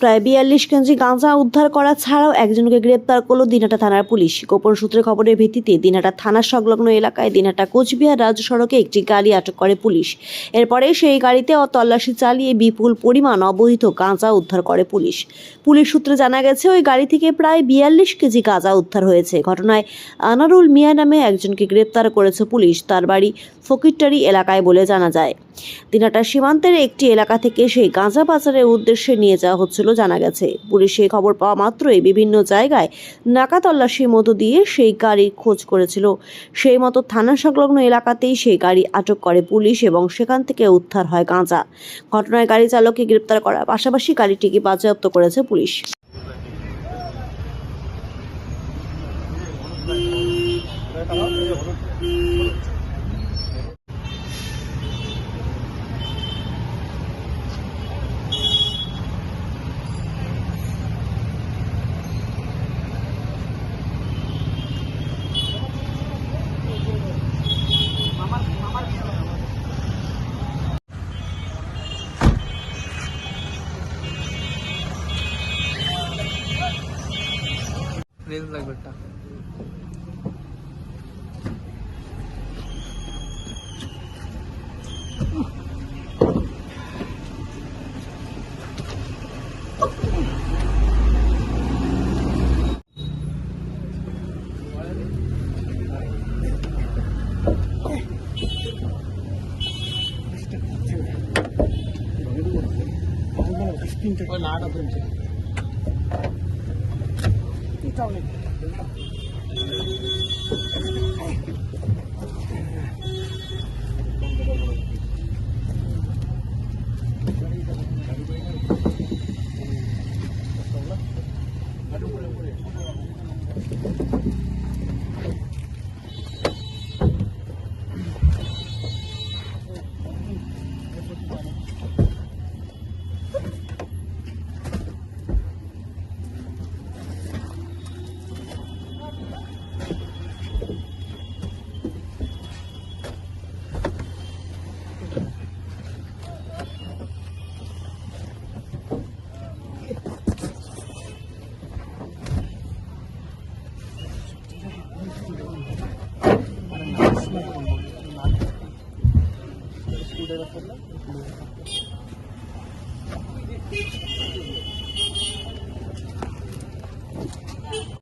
প্রায় বিয়াল্লিশ কেজি গাঁজা উদ্ধার করা ছাড়াও একজনকে গ্রেপ্তার করল দিনহাটা থানার পুলিশ। গোপন সূত্রে খবরের ভিত্তিতে দিনহাটা থানা সংলগ্ন এলাকায় দিনহাটা কোচবিহার রাজ্য সড়কে একটি গাড়ি আটক করে পুলিশ। এরপরে সেই গাড়িতে তল্লাশি চালিয়ে বিপুল পরিমাণ অবৈধ গাঁজা উদ্ধার করে পুলিশ। পুলিশ সূত্রে জানা গেছে, ওই গাড়ি থেকে প্রায় বিয়াল্লিশ কেজি গাঁজা উদ্ধার হয়েছে। ঘটনায় আনারুল মিয়া নামে একজনকে গ্রেপ্তার করেছে পুলিশ। তার বাড়ি ফকিরটারি এলাকায় বলে জানা যায়। দিনাটা সীমান্তের একটি এলাকা থেকে সেই গাঁজা পাচারের উদ্দেশ্যে নিয়ে যাওয়া হচ্ছিল। জানা গেছে। পুলিশ খবর পাওয়া মাত্রই বিভিন্ন জায়গায় নাকা তল্লাশির মধ্য দিয়ে সেই গাড়ির খোঁজ করেছিল। সেই মতো থানা সংলগ্ন এলাকাতেই সেই গাড়ি আটক করে পুলিশ এবং সেখান থেকে উদ্ধার হয় গাঁজা। ঘটনায় গাড়ি চালককে গ্রেপ্তার করার পাশাপাশি গাড়িটিকে বাজেয়াপ্ত করেছে পুলিশ। রেঞ্জ লাগবে একটা ওই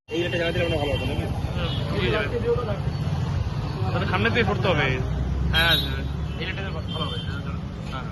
এই একটা জায়গা তাহলে সামনে দিয়ে পড়তে হবে। হ্যাঁ, হ্যাঁ, হ্যাঁ। এই একটা ভালো হবে হ্যাঁ, হ্যাঁ।